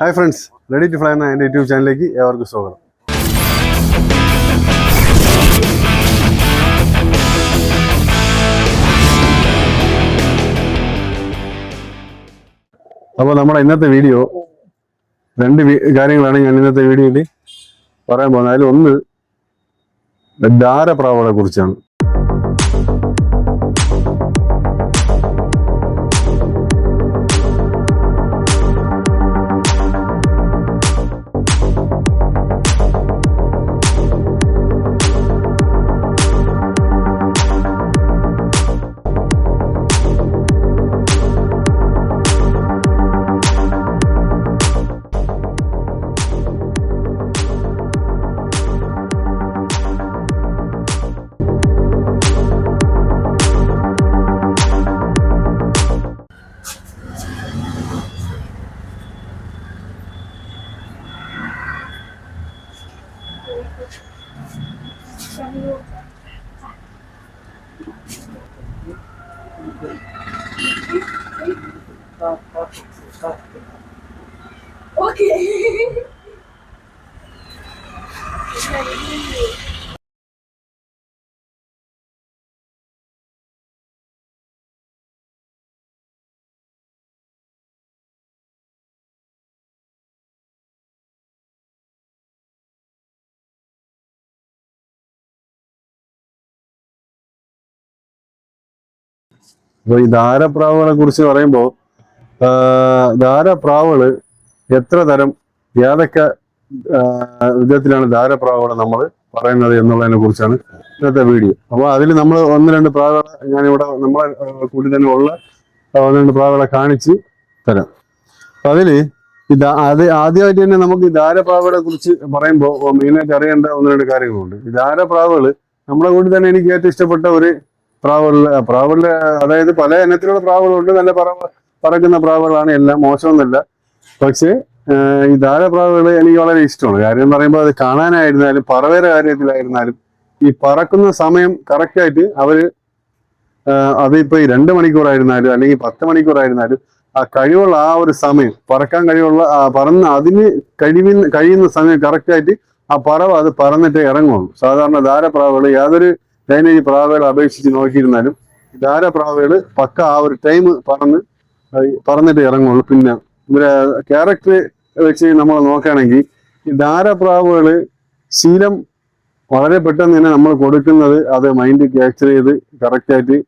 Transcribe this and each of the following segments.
Hi friends ready to fly എന്ന എന്റെ YouTube ചാനലിലേക്ക് ഏവർക്കും സ്വാഗതം. അപ്പോൾ നമ്മുടെ ഇന്നത്തെ വീഡിയോ രണ്ട് കാര്യങ്ങളാണ് ഞാൻ ഇന്നത്തെ വീഡിയോയിൽ പറയാൻ പോകുന്നത്. അതിൽ ഒന്ന് ധാരപ്രാവളെ കുറിച്ചാണ്. Okay. അപ്പോൾ ഈ ധാരപ്രാവുകളെ കുറിച്ച് പറയുമ്പോൾ ധാരപ്രാവുകൾ എത്ര തരം ഏതൊക്കെ വിധത്തിലാണ് ധാരപ്രാവുകളെ നമ്മൾ പറയുന്നത് എന്നുള്ളതിനെ കുറിച്ചാണ് ഇന്നത്തെ വീഡിയോ. അപ്പോൾ അതിൽ നമ്മൾ ഒന്ന് രണ്ട് പ്രാവുകളെ ഞാനിവിടെ നമ്മളെ കൂടി തന്നെ ഉള്ള ഒന്ന് രണ്ട് പ്രാവുകളെ കാണിച്ച് തരാം. അപ്പം അതിൽ ഇത് അത് ആദ്യമായിട്ട് തന്നെ നമുക്ക് ഈ ധാരപ്രാവുകളെ കുറിച്ച് പറയുമ്പോൾ മെയിനായിട്ട് അറിയേണ്ട ഒന്ന് രണ്ട് കാര്യങ്ങളുണ്ട്. ഈ ധാരപ്രാവുകൾ നമ്മളെ കൂടി തന്നെ എനിക്ക് ഏറ്റവും ഇഷ്ടപ്പെട്ട ഒരു പ്രാവുകളിലെ പ്രാവുകളിലെ അതായത് പല ഇനത്തിലുള്ള പ്രാവുകളുണ്ട്. നല്ല പറ പറക്കുന്ന പ്രാവുകളാണ് എല്ലാം മോശമൊന്നുമല്ല. പക്ഷേ ഈ ധാരപ്രാവുകൾ എനിക്ക് വളരെ ഇഷ്ടമാണ്. കാര്യം എന്ന് പറയുമ്പോൾ അത് കാണാനായിരുന്നാലും പറവേറെ കാര്യത്തിലായിരുന്നാലും ഈ പറക്കുന്ന സമയം കറക്റ്റായിട്ട് അവർ അതിപ്പോൾ അതിപ്പോ ഈ രണ്ട് മണിക്കൂറായിരുന്നാലും അല്ലെങ്കിൽ പത്ത് മണിക്കൂറായിരുന്നാലും ആ കഴിവുള്ള ആ ഒരു സമയം പറക്കാൻ കഴിവുള്ള ആ പറന്ന് അതിന് കഴിവിന് കഴിയുന്ന സമയം കറക്റ്റായിട്ട് ആ പറവ അത് പറന്നിട്ട് ഇറങ്ങുള്ളൂ. സാധാരണ ധാരപ്രാവുകൾ യാതൊരു ലൈനേജ് പ്രാവുകളെ അപേക്ഷിച്ച് നോക്കിയിരുന്നാലും ധാരപ്രാവുകൾ പക്ക ആ ഒരു ടൈം പറന്ന് അത് പറന്നിട്ട് ഇറങ്ങുള്ളൂ. പിന്നെ ഇവരെ ക്യാരക്ടർ വെച്ച് നമ്മൾ നോക്കുകയാണെങ്കിൽ ഈ ധാരപ്രാവുകൾ ശീലം വളരെ പെട്ടെന്ന് തന്നെ നമ്മൾ കൊടുക്കുന്നത് അത് മൈൻഡ് ക്യാപ്ചർ ചെയ്ത് കറക്റ്റായിട്ട്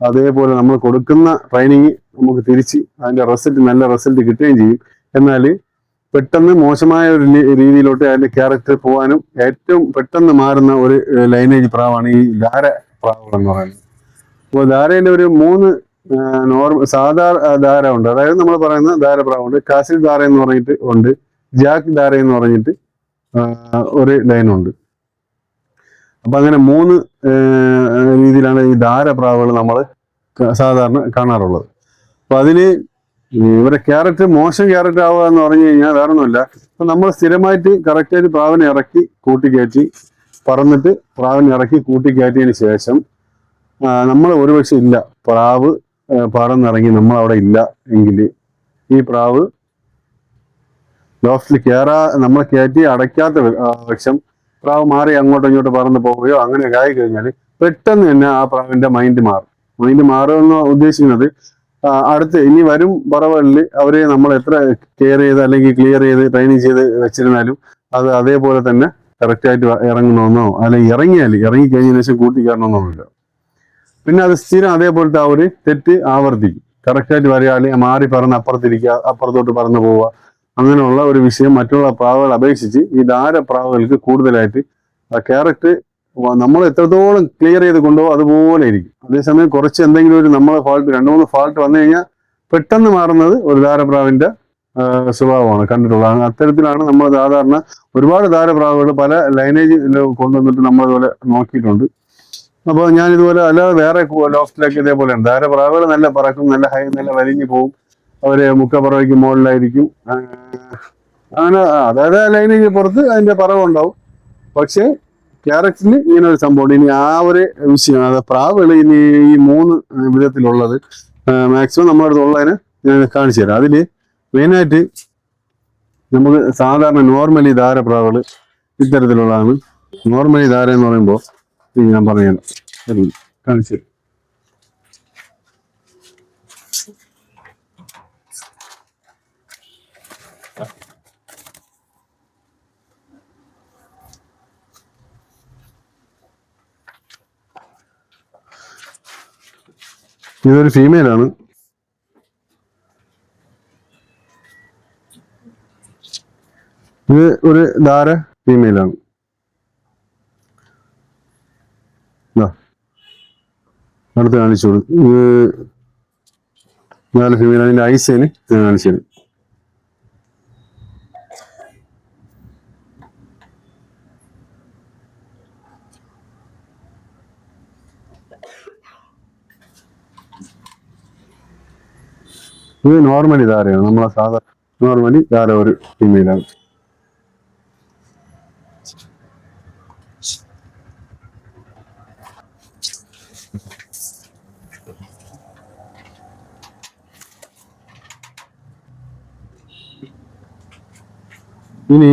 അതേപോലെ നമ്മൾ കൊടുക്കുന്ന ട്രെയിനിങ് നമുക്ക് തിരിച്ച് അതിന്റെ റിസൾട്ട് നല്ല റിസൾട്ട് കിട്ടുകയും ചെയ്യും. എന്നാൽ പെട്ടെന്ന് മോശമായ ഒരു രീതിയിലോട്ട് അതിന്റെ ക്യാരക്ടർ പോകാനും ഏറ്റവും പെട്ടെന്ന് മാറുന്ന ഒരു ലൈനേജ് പ്രാവാണ് ഈ ധാര പ്രാവുകൾ എന്ന് പറയുന്നത്. അപ്പോൾ ധാരയിൽ ഒരു മൂന്ന് നോർമൽ സാധാ ധാര ഉണ്ട്. അതായത് നമ്മൾ പറയുന്ന ധാരപ്രാവുണ്ട് കാസിൽ ധാര എന്ന് പറഞ്ഞിട്ട് ഉണ്ട്. ജാക്ക് ധാര എന്ന് പറഞ്ഞിട്ട് ഒരു ലൈനുണ്ട് അപ്പൊ അങ്ങനെ മൂന്ന് രീതിയിലാണ് ഈ ധാരപ്രാവുകൾ നമ്മൾ സാധാരണ കാണാറുള്ളത്. അപ്പൊ അതിന് ഇവരെ ക്യാരറ്റ് മോശം ക്യാരറ്റ് ആവുക എന്ന് പറഞ്ഞു കഴിഞ്ഞാൽ വേറെ ഒന്നുമില്ല അപ്പൊ നമ്മൾ സ്ഥിരമായിട്ട് കറക്റ്റായിട്ട് പ്രാവിനെ ഇറക്കി കൂട്ടിക്കയറ്റി പറന്നിട്ട് പ്രാവിനെ ഇറക്കി കൂട്ടിക്കയറ്റിയതിന് ശേഷം നമ്മൾ ഒരുപക്ഷെ ഇല്ല പ്രാവ് ആ, പറന്നിറങ്ങി നമ്മൾ അവിടെ ഇല്ല എങ്കിൽ ഈ പ്രാവ് ലോഫ്റ്റിൽ കയറാ നമ്മൾ കയറ്റി അടയ്ക്കാത്ത പക്ഷം പ്രാവ് മാറി അങ്ങോട്ടും ഇങ്ങോട്ടും പറന്ന് പോവുകയോ അങ്ങനെ ആയി കഴിഞ്ഞാൽ പെട്ടെന്ന് തന്നെ ആ പ്രാവിന്റെ മൈൻഡ് മാറും. മൈൻഡ് മാറുമെന്ന് ഉദ്ദേശിക്കുന്നത് അടുത്ത് ഇനി വരും പറവകളിൽ അവരെ നമ്മൾ എത്ര കെയർ ചെയ്ത് അല്ലെങ്കിൽ ക്ലിയർ ചെയ്ത് ട്രെയിനിങ് ചെയ്ത് വെച്ചിരുന്നാലും അത് അതേപോലെ തന്നെ കറക്റ്റായിട്ട് ഇറങ്ങണമെന്നോ അല്ലെങ്കിൽ ഇറങ്ങിയാൽ ഇറങ്ങി കഴിഞ്ഞതിന് ശേഷം കൂട്ടിക്കാരണമെന്നോ കയറണമെന്നൊന്നുമില്ല പിന്നെ അത് സ്ഥിരം അതേപോലത്തെ ആ ഒരു തെറ്റ് ആവർത്തിക്കും. കറക്റ്റായിട്ട് വരികയാൽ മാറി പറന്ന് അപ്പുറത്തിരിക്കുക അപ്പുറത്തോട്ട് പറന്ന് പോവുക അങ്ങനെയുള്ള ഒരു വിഷയം മറ്റുള്ള പ്രാവുകൾ അപേക്ഷിച്ച് ഈ ധാര പ്രാവുകൾക്ക് കൂടുതലായിട്ട് ആ ക്യാരക്ടർ നമ്മൾ എത്രത്തോളം ക്ലിയർ ചെയ്ത് കൊണ്ടുപോകും അതുപോലെ ഇരിക്കും. അതേസമയം കുറച്ച് എന്തെങ്കിലും ഒരു നമ്മളെ ഫാൾട്ട് രണ്ട് മൂന്ന് ഫാൾട്ട് വന്നു കഴിഞ്ഞാൽ പെട്ടെന്ന് മാറുന്നത് ഒരു ധാരപ്രാവിന്റെ സ്വഭാവമാണ്. കണ്ടിട്ടുള്ളത് അത്തരത്തിലാണ് നമ്മൾ സാധാരണ ഒരുപാട് ധാരപ്രാവുകൾ പല ലൈനേജ് കൊണ്ടുവന്നിട്ട് നമ്മളതുപോലെ നോക്കിയിട്ടുണ്ട്. അപ്പോൾ ഞാൻ ഇതുപോലെ അല്ലാതെ വേറെ ഇതേപോലെ ധാരപ്രാവുകൾ നല്ല പറക്കും നല്ല ഹൈ നല്ല വലിഞ്ഞു പോകും അവർ മുക്കപ്പറവയ്ക്ക് മുകളിലായിരിക്കും. അങ്ങനെ അതായത് ലൈനേജ് പുറത്ത് അതിന്റെ പറവുണ്ടാവും പക്ഷേ ക്യാരക്ടറിന് ഇങ്ങനെ ഒരു സംഭവം ഇനി ആ ഒരു വിഷയം അത് പ്രാവുകൾ ഇനി ഈ മൂന്ന് വിധത്തിലുള്ളത് മാക്സിമം നമ്മുടെ അടുത്തുള്ളതിന് ഞാൻ കാണിച്ചു തരാം. അതിൽ മെയിനായിട്ട് നമുക്ക് സാധാരണ നോർമലി ധാര ധാരപ്രാവുകൾ ഇത്തരത്തിലുള്ളതാണ്. നോർമലി ധാര എന്ന് പറയുമ്പോൾ ഇത് ഞാൻ പറഞ്ഞു തരാം കാണിച്ചു തരാം. ഇതൊരു ഫീമെയിലാണ് ഇത് ഒരു ധാര ഫീമെയിൽ ആണ് ദാ. അടുത്ത് ഇത് നാല് ഫീമെയിൽ അതിന്റെ ഐസേന് ഞാൻ കാണിച്ചു ഇത് നോർമലി ധാരയാണ് നമ്മളെ സാധാരണ നോർമലി ധാര ഒരു ഫീമെയിലാണ് ഇനി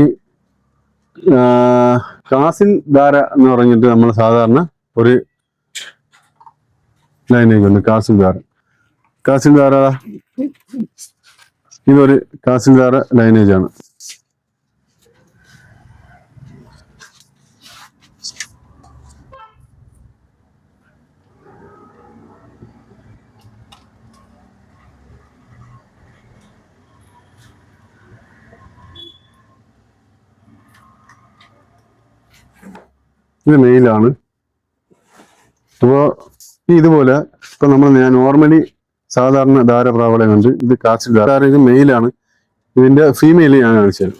കാസിൻ ധാര എന്ന് പറഞ്ഞിട്ട് നമ്മൾ സാധാരണ ഒരു ലൈനേജ് ഉണ്ട് കാസിൻ ധാര കാസിൻ ധാര. ഇതൊരു കാസിൻ ധാര ലൈനേജ് ആണ് ഇത് മെയിലാണ് അപ്പോൾ ഇതുപോലെ ഇപ്പൊ നമ്മൾ ഞാൻ നോർമലി സാധാരണ ധാരപ്രാവളെ കണ്ട് ഇത് കാച്ചിൽ ധാര ഇത് മെയിലാണ്. ഇതിന്റെ ഫീമെയിൽ ഞാൻ കാണിച്ചു തരാം.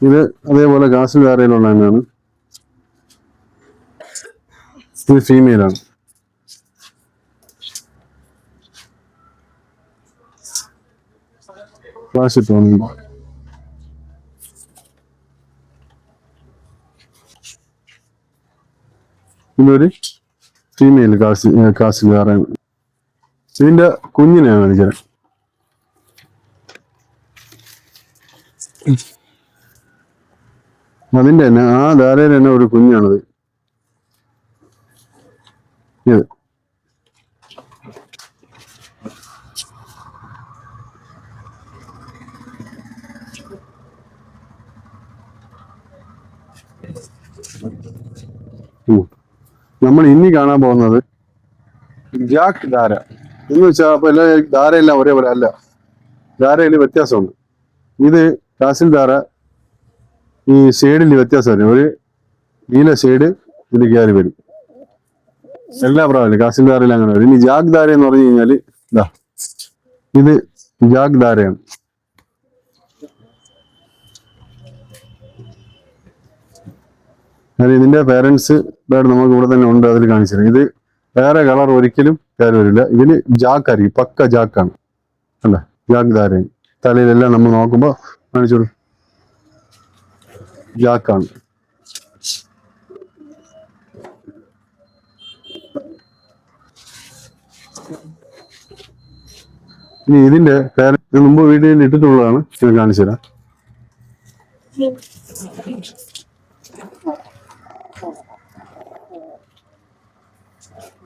ഇത് അതേപോലെ കാസിൽ ധാരയിലുള്ള തന്നെയാണ് ഇത് ഫീമെയിലാണ് ഫ്ലാഷ് തോന്നുന്നു. ഇതൊരു ഫീമെയിൽ കാസി ധാരയാണ് ഇതിന്റെ കുഞ്ഞിനെയാണ് കാണിച്ചത് അതിന്റെ തന്നെ ആ ധാരയിൽ തന്നെ ഒരു കുഞ്ഞാണത്. ഇത്. ഉം. നമ്മൾ ഇനി കാണാൻ പോകുന്നത് ജാക്ക് ധാര. എന്ന് വെച്ചാൽ അപ്പൊ എല്ലാ ധാരയെല്ലാം ഒരേപോലെ അല്ല. ധാരയിൽ വ്യത്യാസമുണ്ട്. ഇത് കാസിൽ ധാര ഈ ഷെയ്ഡിൽ വ്യത്യാസം വരും ഒരു നീല ഷെയ്ഡ് ഇത് കയറി വരും. എല്ലാ പ്രാവശ്യം കാസിൽ ധാരയിൽ അങ്ങനെ വരും. ഇനി ജാഗ് ധാര എന്ന് പറഞ്ഞു കഴിഞ്ഞാൽ ഇതാ ഇത് ജാഗ് ധാരയാണ്. ഞാൻ ഇതിന്റെ പേരൻസ് ബേഡ് നമുക്ക് ഇവിടെ തന്നെ ഉണ്ട് അതിൽ കാണിച്ചിരുന്നു ഇത് വേറെ കളർ ഒരിക്കലും കയറി വരില്ല. ഇതിന് ജാക്ക് ആയിരിക്കും. പക്ക ജാക്കാണ് അല്ല ജാക്ക് ധാരയും തലയിലെല്ലാം നമ്മൾ നോക്കുമ്പോൾ കാണിച്ചോളൂ. ജാക്കാണ് ഇനി ഇതിന്റെ പേരൻസ് മുമ്പ് വീഡിയോയിൽ ഇട്ടിട്ടുള്ളതാണ്. ഞാൻ കാണിച്ചു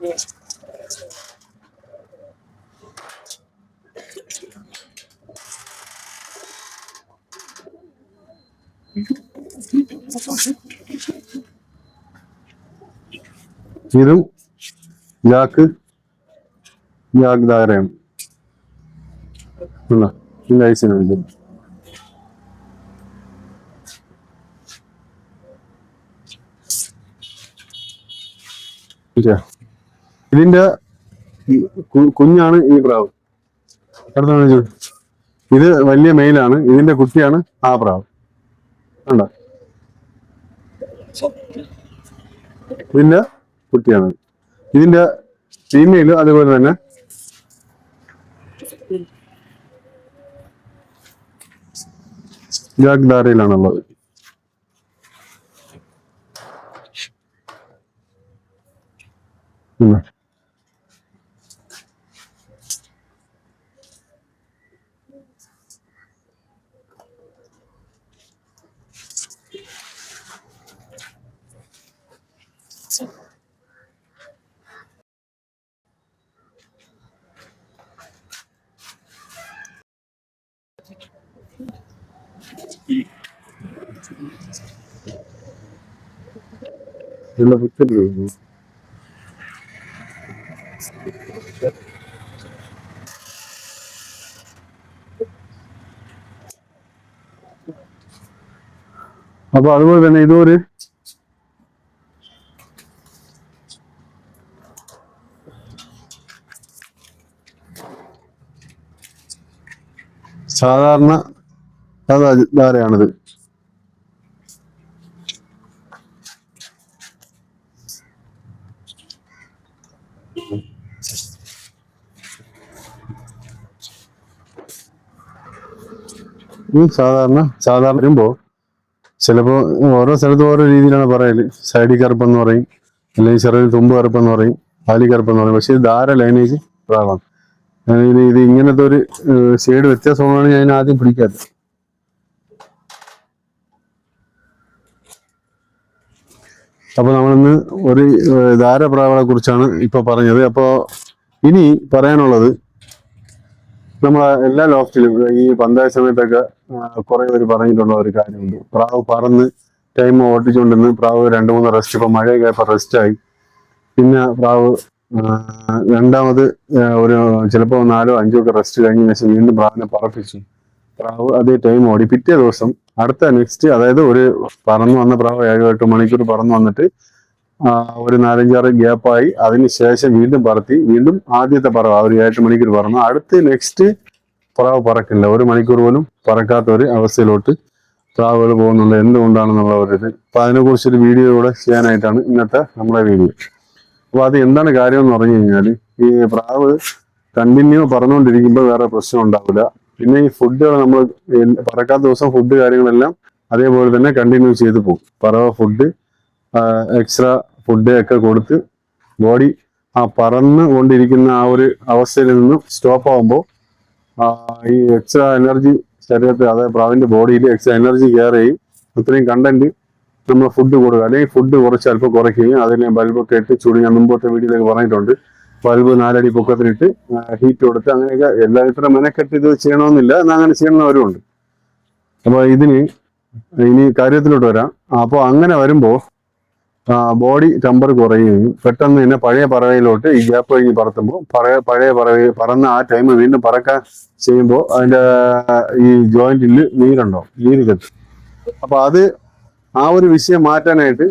തരാം ഇതും ജാക്ക് ജാക്ക് ധാരയാണ് ഉള്ള ഇതിന്റെ ഐസിനാണ് ഇത് ഇല്ല. ഇതിന്റെ കുഞ്ഞാണ് ഈ പ്രാവ്. അടുത്ത. ഇത് വലിയ മെയിലാണ്. ഇതിന്റെ കുട്ടിയാണ് ആ പ്രാവ്. കണ്ടോ? ഇതിന്റെ കുട്ടിയാണ്. ഇതിന്റെ ഫീമെയിൽ അതുപോലെ തന്നെ. ജാഗ് ധാരയിലാണുള്ളത്. ഉം. ഇതിന്റെ picture ഇല്ലേ? അപ്പൊ അതുപോലെ തന്നെ ഇതൊരു സാധാരണ സാധാ ധാരയാണിത് സാധാരണ സാധാരണ വരുമ്പോ ചിലപ്പോ ഓരോ സ്ഥലത്തും ഓരോ രീതിയിലാണ് പറയൽ. സൈഡിൽ കറുപ്പെന്ന് പറയും അല്ലെങ്കിൽ ചെറിയ തുമ്പ് കറുപ്പെന്ന് പറയും പാലി കറുപ്പെന്ന് പറയും. പക്ഷേ ഇത് ധാര ലൈനേജ് പ്രാവാണ് ഇത് ഇങ്ങനത്തെ ഒരു ഷെയ്ഡ് വ്യത്യാസമാണ് ഞാൻ ആദ്യം പിടിക്കാത്തത്. അപ്പൊ നമ്മളിന്ന് ഒരു ധാര ധാരപ്രാവളെ കുറിച്ചാണ് ഇപ്പൊ പറഞ്ഞത്. അപ്പോൾ ഇനി പറയാനുള്ളത് നമ്മളെ എല്ലാ ലോഫ്റ്റിലും ഈ പന്തായ സമയത്തൊക്കെ കുറെ പേര് പറഞ്ഞിട്ടുള്ള ഒരു കാര്യമുണ്ട്. പ്രാവ് പറന്ന് ടൈം ഓട്ടിച്ചുകൊണ്ടിരുന്ന് പ്രാവ് രണ്ട് മൂന്ന് റെസ്റ്റ് ഇപ്പൊ മഴയൊക്കെ കഴിഞ്ഞപ്പോ റെസ്റ്റ് ആയി. പിന്നെ പ്രാവ് രണ്ടാമത് ഒരു ചിലപ്പോ നാലോ അഞ്ചോ ഒക്കെ റെസ്റ്റ് കഴിഞ്ഞ ശേഷം വീണ്ടും പ്രാവിനെ പറപ്പിച്ചു. പ്രാവ് അതേ ടൈം ഓടി. പിറ്റേ ദിവസം അടുത്ത നെക്സ്റ്റ് അതായത് ഒരു പറന്നു വന്ന പ്രാവ് ഏഴോ എട്ട് മണിക്കൂർ പറന്നു വന്നിട്ട് ഒരു നാലഞ്ചാറ് ഗ്യാപ്പായി അതിന് ശേഷം വീണ്ടും പറത്തി. വീണ്ടും ആദ്യത്തെ പറവ് ഒരു ഏഴ് മണിക്കൂർ പറന്നു. അടുത്ത് നെക്സ്റ്റ് പ്രാവ് പറക്കില്ല. ഒരു മണിക്കൂർ പോലും പറക്കാത്ത ഒരു അവസ്ഥയിലോട്ട് പ്രാവുകൾ പോകുന്നുണ്ട്. എന്തുകൊണ്ടാണെന്നുള്ള ഒരു ഇത്. അപ്പൊ അതിനെ കുറിച്ചൊരു വീഡിയോ കൂടെ ചെയ്യാനായിട്ടാണ് ഇന്നത്തെ നമ്മുടെ വീഡിയോ. അപ്പൊ അത് എന്താണ് കാര്യം എന്ന് പറഞ്ഞു കഴിഞ്ഞാൽ ഈ പ്രാവ് കണ്ടിന്യൂ പറന്നുകൊണ്ടിരിക്കുമ്പോൾ വേറെ പ്രശ്നം ഉണ്ടാവില്ല. പിന്നെ ഈ ഫുഡുകൾ നമ്മൾ പറക്കാത്ത ദിവസം ഫുഡ് കാര്യങ്ങളെല്ലാം അതേപോലെ തന്നെ കണ്ടിന്യൂ ചെയ്ത് പോകും. പറവ ഫുഡ് എക്സ്ട്രാ ഫുഡ് ഒക്കെ കൊടുത്ത് ബോഡി ആ പറന്ന് കൊണ്ടിരിക്കുന്ന ആ ഒരു അവസ്ഥയിൽ നിന്നും സ്റ്റോപ്പ് ആകുമ്പോൾ ഈ എക്സ്ട്രാ എനർജി ശരീരത്തിൽ അതായത് പ്രാവിന്റെ ബോഡിയിൽ എക്സ്ട്രാ എനർജി കെയർ ചെയ്യും. അത്രയും കണ്ടന്റ് നമ്മൾ ഫുഡ് കൊടുക്കുക. അല്ലെങ്കിൽ ഫുഡ് കുറച്ച് അല്പം കുറയ്ക്കുകയും അതിനെ ബൾബൊക്കെ ഇട്ട് ചൂട്. ഞാൻ മുമ്പോട്ട് വീഡിയോയിലേക്ക് പറഞ്ഞിട്ടുണ്ട്. ബൾബ് നാലടി പൊക്കത്തിനിട്ട് ഹീറ്റ് കൊടുത്ത് അങ്ങനെയൊക്കെ എല്ലാ ഇത്ര മെനക്കെട്ട് ഇത് ചെയ്യണമെന്നില്ല. എന്നാൽ അങ്ങനെ ചെയ്യണമെന്നവരും ഉണ്ട്. അപ്പൊ ഇതിന് ഇനി കാര്യത്തിലോട്ട് വരാം. അപ്പോൾ അങ്ങനെ വരുമ്പോൾ ബോഡി ടെമ്പർ കുറയുകയും പെട്ടെന്ന് തന്നെ പഴയ പറവയിലോട്ട് ഈ ഗ്യാപ്പ് കഴിഞ്ഞ് പറത്തുമ്പോൾ പഴയ പഴയ പറവ പറന്ന ആ ടൈം വീണ്ടും പറക്കാൻ ചെയ്യുമ്പോൾ അതിന്റെ ഈ ജോയിന്റിൽ നീരുണ്ടാവും നീര് കെട്ടും. അപ്പൊ അത് ആ ഒരു വിഷയം മാറ്റാനായിട്ട്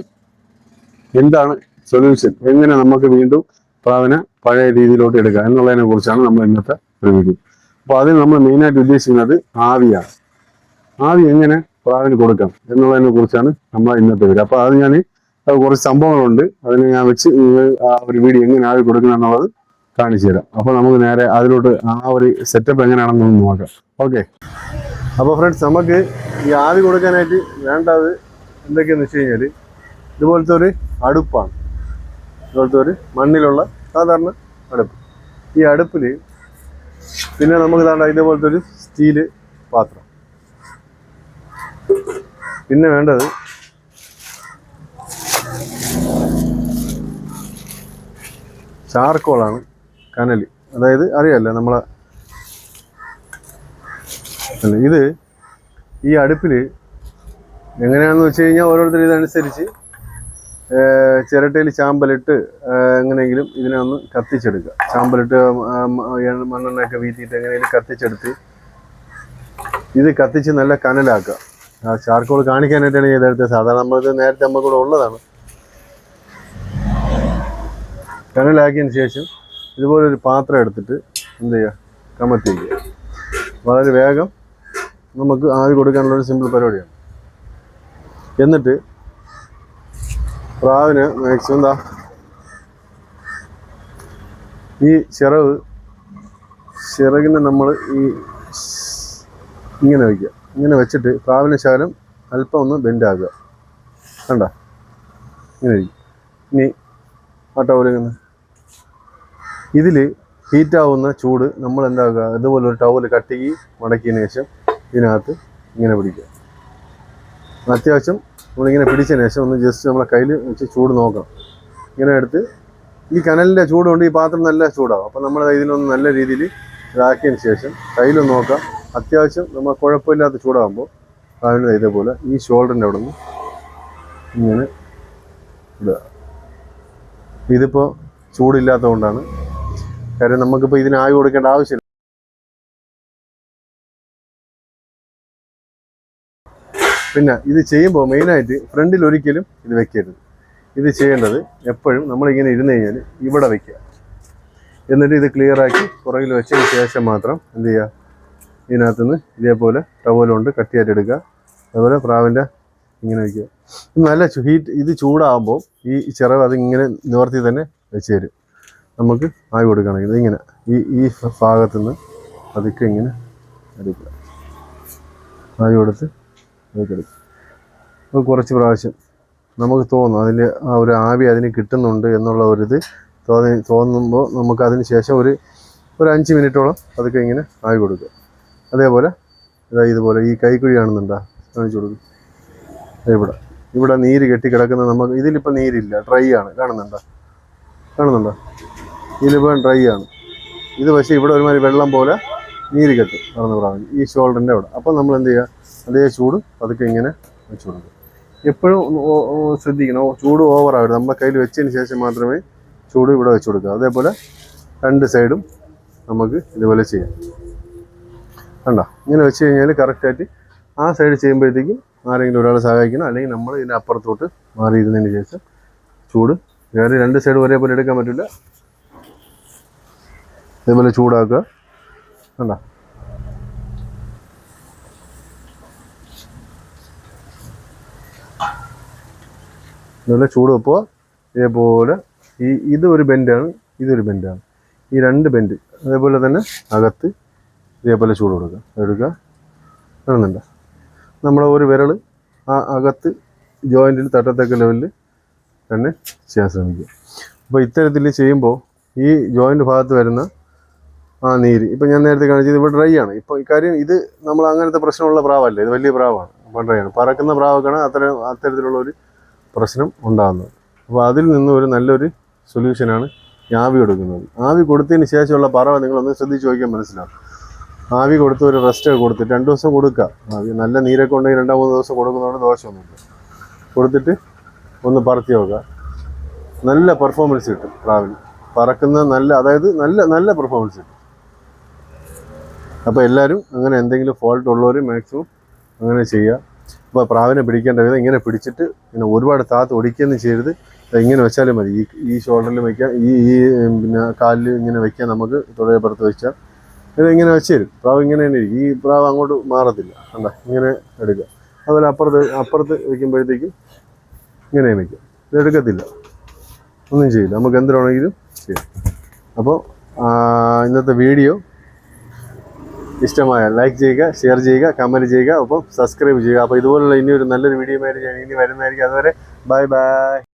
എന്താണ് സൊല്യൂഷൻ എങ്ങനെ നമുക്ക് വീണ്ടും പ്രാവിനെ പഴയ രീതിയിലോട്ട് എടുക്കാം എന്നുള്ളതിനെ കുറിച്ചാണ് നമ്മൾ ഇന്നത്തെ ഒരു വീഡിയോ അപ്പൊ അതിന് നമ്മൾ മെയിനായിട്ട് ഉദ്ദേശിക്കുന്നത് ആവിയാണ്. ആവി എങ്ങനെ പ്രാവിന് കൊടുക്കാം എന്നുള്ളതിനെ കുറിച്ചാണ് നമ്മൾ ഇന്നത്തെ വീഡിയോ അപ്പൊ അത് ഞാൻ കുറച്ച് സംഭവങ്ങളുണ്ട്. അതിന് ഞാൻ വെച്ച് നിങ്ങൾ ആ ഒരു വീഡിയോ എങ്ങനെ ആവി കൊടുക്കണം എന്നുള്ളത് കാണിച്ചു തരാം. അപ്പൊ നമുക്ക് നേരെ അതിലോട്ട് ആ ഒരു സെറ്റപ്പ് എങ്ങനെയാണെന്ന് നോക്കാം. ഓക്കെ അപ്പോൾ ഫ്രണ്ട്സ് നമുക്ക് ഈ ആവി കൊടുക്കാനായിട്ട് വേണ്ടത് എന്തൊക്കെയാന്ന് വെച്ച് കഴിഞ്ഞാൽ ഇതുപോലത്തെ ഒരു അടുപ്പാണ്. ഇതുപോലത്തെ ഒരു മണ്ണിലുള്ള സാധാരണ അടുപ്പ്. ഈ അടുപ്പിൽ പിന്നെ നമുക്ക് താണ്ട ഇതേപോലത്തെ ഒരു സ്റ്റീൽ പാത്രം. പിന്നെ വേണ്ടത് ചാർക്കോളാണ് കനൽ അതായത് അറിയാമല്ലോ നമ്മളെ ഇത് ഈ അടുപ്പിൽ എങ്ങനെയാണെന്ന് വെച്ച് കഴിഞ്ഞാൽ ഓരോരുത്തർ ഇതനുസരിച്ച് ചിരട്ടയിൽ ചാമ്പലിട്ട് എങ്ങനെയെങ്കിലും ഇതിനെ ഒന്ന് കത്തിച്ചെടുക്കുക. ചാമ്പലിട്ട് മണ്ണെണ്ണയൊക്കെ വീട്ടിയിട്ട് എങ്ങനെയെങ്കിലും കത്തിച്ചെടുത്ത് ഇത് കത്തിച്ച് നല്ല കനലാക്കുക. ചാർക്കോൾ കാണിക്കാനായിട്ടാണ് ചെയ്തെടുത്തത് സാധാരണ നമ്മളിത് നേരത്തെ നമ്മൾ കൂടെ ഉള്ളതാണ്. കനലാക്കിയതിന് ശേഷം ഇതുപോലൊരു പാത്രം എടുത്തിട്ട് എന്ത് ചെയ്യുക? കമത്തി വയ്ക്കുക വളരെ വേഗം നമുക്ക് ആവി കൊടുക്കാനുള്ള ഒരു സിമ്പിൾ പരിപാടിയാണ്. എന്നിട്ട് പ്രാവിന് മാക്സിമം എന്താ? ഈ ചിറവ് ചിറകിനെ നമ്മൾ ഈ ഇങ്ങനെ വയ്ക്കുക ഇങ്ങനെ വെച്ചിട്ട് പ്രാവിന് ശകലം അല്പം ഒന്ന് ബെൻഡാക്കുക കണ്ട? ഇങ്ങനെ ഇനി ആ ടവലിങ്ങനെ ഇതിൽ ഹീറ്റാവുന്ന ചൂട് നമ്മൾ എന്താക്കുക ഇതുപോലെ ഒരു ടവൽ കട്ടിക്ക് മടക്കിയതിന് ശേഷം ഇതിനകത്ത് ഇങ്ങനെ പിടിക്കുക. അത്യാവശ്യം നമ്മളിങ്ങനെ പിടിച്ചതിന് ശേഷം ഒന്ന് ജസ്റ്റ് നമ്മളെ കയ്യിൽ വെച്ച് ചൂട് നോക്കണം. ഇങ്ങനെ എടുത്ത് ഈ കനലിന്റെ ചൂടുകൊണ്ട് ഈ പാത്രം നല്ല ചൂടാവും. അപ്പം നമ്മൾ ഇതിനൊന്ന് നല്ല രീതിയിൽ ഇതാക്കിയതിന് ശേഷം കയ്യിലൊന്ന് നോക്കാം അത്യാവശ്യം നമ്മൾ കുഴപ്പമില്ലാത്ത ചൂടാകുമ്പോൾ അതിന് ഇതേപോലെ ഈ ഷോൾഡറിന്റെ അവിടെ നിന്ന് ഇങ്ങനെ ഇടുക. ഇതിപ്പോൾ ചൂടില്ലാത്തതുകൊണ്ടാണ്. കാര്യം നമുക്കിപ്പോൾ ഇതിന് ആവി കൊടുക്കേണ്ട ആവശ്യമില്ല. പിന്നെ ഇത് ചെയ്യുമ്പോൾ മെയിനായിട്ട് ഫ്രണ്ടിൽ ഒരിക്കലും ഇത് വെക്കരുത്. ഇത് ചെയ്യേണ്ടത് എപ്പോഴും നമ്മളിങ്ങനെ ഇരുന്ന് കഴിഞ്ഞാൽ ഇവിടെ വെക്കുക. എന്നിട്ട് ഇത് ക്ലിയറാക്കി പുറകിൽ വെച്ചതിന് ശേഷം മാത്രം എന്ത് ചെയ്യുക? ഇതിനകത്തുനിന്ന് ഇതേപോലെ ടവലുകൊണ്ട് കട്ടിയായിട്ട് എടുക്കുക. അതുപോലെ പ്രാവിന്റെ ഇങ്ങനെ വയ്ക്കുക നല്ല ഹീറ്റ് ഇത് ചൂടാകുമ്പോൾ ഈ ചിറവ് അതിങ്ങനെ നിവർത്തി തന്നെ വെച്ച് തരും. നമുക്ക് ആയി കൊടുക്കണമെങ്കിൽ ഇതിങ്ങനെ ഈ ഈ ഭാഗത്തു നിന്ന് അതൊക്കെ ഇങ്ങനെ എടുക്കുക. ആയി കൊടുത്ത് അതൊക്കെ എടുക്കുക. അപ്പോൾ കുറച്ച് പ്രാവശ്യം നമുക്ക് തോന്നും അതിന്റെ ആ ഒരു ആവി അതിന് കിട്ടുന്നുണ്ട് എന്നുള്ള ഒരു ഇത് തോന്നി തോന്നുമ്പോൾ നമുക്ക് അതിന് ശേഷം ഒരു ഒരു അഞ്ച് മിനിറ്റോളം അതൊക്കെ ഇങ്ങനെ ആയി കൊടുക്കുക. അതേപോലെ ഇതാ ഇതുപോലെ ഈ കൈക്കുഴി കാണുന്നുണ്ടോ? കാണിച്ചു കൊടുക്കും. ഇവിടെ. ഇവിടെ നീര് കെട്ടിക്കിടക്കുന്ന നമുക്ക് ഇതിലിപ്പോൾ നീരില്ല ഡ്രൈ ആണ്. കാണുന്നുണ്ടോ? കാണുന്നുണ്ടോ? ഇതിലിപ്പോൾ ഡ്രൈ ആണ്. ഇത് പക്ഷേ ഇവിടെ ഒരുമാതിരി വെള്ളം പോലെ നീര് കെട്ടും നടന്ന് പറഞ്ഞു ഈ ഷോൾഡറിന്റെ അവിടെ. അപ്പോൾ നമ്മൾ എന്ത് ചെയ്യുക? അതേ ചൂട് അതൊക്കെ ഇങ്ങനെ വെച്ച് കൊടുക്കും എപ്പോഴും ശ്രദ്ധിക്കണം. ചൂട് ഓവർ ആവരുത്. നമ്മുടെ കയ്യിൽ വെച്ചതിന് ശേഷം മാത്രമേ ചൂട് ഇവിടെ വെച്ച് കൊടുക്കുക. അതേപോലെ രണ്ട് സൈഡും നമുക്ക് ഇതുപോലെ ചെയ്യാം. കണ്ടോ? ഇങ്ങനെ വെച്ച് കഴിഞ്ഞാൽ കറക്റ്റായിട്ട് ആ സൈഡ് ചെയ്യുമ്പോഴത്തേക്കും ആരെങ്കിലും ഒരാൾ സഹായിക്കണം. അല്ലെങ്കിൽ നമ്മൾ ഇതിന്റെ അപ്പുറത്തോട്ട് മാറിയിരുന്നതിന് ശേഷം ചൂട്. വേറെ രണ്ട് സൈഡ് ഒരേപോലെ എടുക്കാൻ പറ്റില്ല. ഇതേപോലെ ചൂടാക്കുക. കണ്ടോ? നല്ല ചൂട് വെപ്പോ ഇതേപോലെ ഈ ഇത് ഒരു ബെൻഡാണ് ഇതൊരു ബെൻഡാണ് ഈ രണ്ട് ബെൻഡ് അതേപോലെ തന്നെ അകത്ത് ഇതേപോലെ ചൂട് കൊടുക്കുക. എടുക്കുക. കാണുന്നുണ്ടോ? നമ്മളെ ഒരു വിരൽ ആ അകത്ത് ജോയിന്റിൽ തട്ടത്തക്ക ലെവലിൽ തന്നെ ചെയ്യാൻ ശ്രമിക്കുക. അപ്പോൾ ഇത്തരത്തിൽ ചെയ്യുമ്പോൾ ഈ ജോയിന്റ് ഭാഗത്ത് വരുന്ന ആ നീര് ഇപ്പം ഞാൻ നേരത്തെ കാണിച്ചത് ഇവിടെ ഡ്രൈ ആണ്. ഇപ്പോൾ ഇക്കാര്യം ഇത് നമ്മൾ അങ്ങനത്തെ പ്രശ്നമുള്ള പ്രാവല്ല ഇത് വലിയ പ്രാവാണ്. അപ്പോൾ ഡ്രൈ ആണ്. പറക്കുന്ന പ്രാവൊക്കെയാണ് അത്തരം അത്തരത്തിലുള്ള ഒരു പ്രശ്നം ഉണ്ടാകുന്നത് അപ്പോൾ അതിൽ നിന്ന് ഒരു നല്ലൊരു സൊല്യൂഷനാണ് ആവി കൊടുക്കുന്നത്. ആവി കൊടുത്തതിന് ശേഷമുള്ള പറവ നിങ്ങളൊന്ന് ശ്രദ്ധിച്ച് നോക്കിയാൽ മനസ്സിലാവും. ആവി കൊടുത്ത് ഒരു റെസ്റ്റ് കൊടുത്തിട്ട് രണ്ട് ദിവസം കൊടുക്കുക. ആവി നല്ല നീരൊക്കെ ഉണ്ടെങ്കിൽ രണ്ടോ മൂന്ന് ദിവസം കൊടുക്കുന്നതുകൊണ്ട് ദോഷമൊന്നുമില്ല. കൊടുത്തിട്ട് ഒന്ന് പറത്തി നോക്കുക നല്ല പെർഫോമൻസ് കിട്ടും ട്രാവൽ പറക്കുന്ന നല്ല അതായത് നല്ല നല്ല പെർഫോമൻസ് കിട്ടും. അപ്പോൾ എല്ലാവരും അങ്ങനെ എന്തെങ്കിലും ഫോൾട്ട് ഉള്ളവർ മാക്സിമം അങ്ങനെ ചെയ്യുക. അപ്പോൾ പ്രാവിനെ പിടിക്കേണ്ട വിധം ഇങ്ങനെ പിടിച്ചിട്ട് ഇങ്ങനെ ഒരുപാട് താത്ത് ഒടിക്കുകയൊന്നും ചെയ്യരുത്. ഇങ്ങനെ വെച്ചാലും മതി. ഈ ഈ ഷോൾഡറിൽ വയ്ക്കാം ഈ ഈ പിന്നെ കാലിൽ ഇങ്ങനെ വെക്കാം. നമുക്ക് തുടയപ്പുറത്ത് വെച്ചാൽ ഇത് ഇങ്ങനെ വെച്ച് തരും. പ്രാവ് ഇങ്ങനെ തന്നെ ഇരിക്കും. ഈ പ്രാവ് അങ്ങോട്ട് മാറത്തില്ല. കണ്ട ഇങ്ങനെ എടുക്കുക. അതുപോലെ അപ്പുറത്ത് അപ്പുറത്ത് വയ്ക്കുമ്പോഴത്തേക്കും ഇങ്ങനെ വയ്ക്കും ഇത് എടുക്കത്തില്ല. ഒന്നും ചെയ്യില്ല. നമുക്ക് എന്തിനാണെങ്കിലും ചെയ്യാം. അപ്പോൾ ഇന്നത്തെ വീഡിയോ ഇഷ്ടമായ ലൈക്ക് ചെയ്യുക ഷെയർ ചെയ്യുക കമന്റ് ചെയ്യുക ഒപ്പം സബ്സ്ക്രൈബ് ചെയ്യുക. അപ്പോൾ ഇതുപോലുള്ള ഇനിയൊരു നല്ലൊരു വീഡിയോ ആയിട്ട് ഞാൻ ഇനി വരുന്നതായിരിക്കും. അതുവരെ ബൈ ബൈ.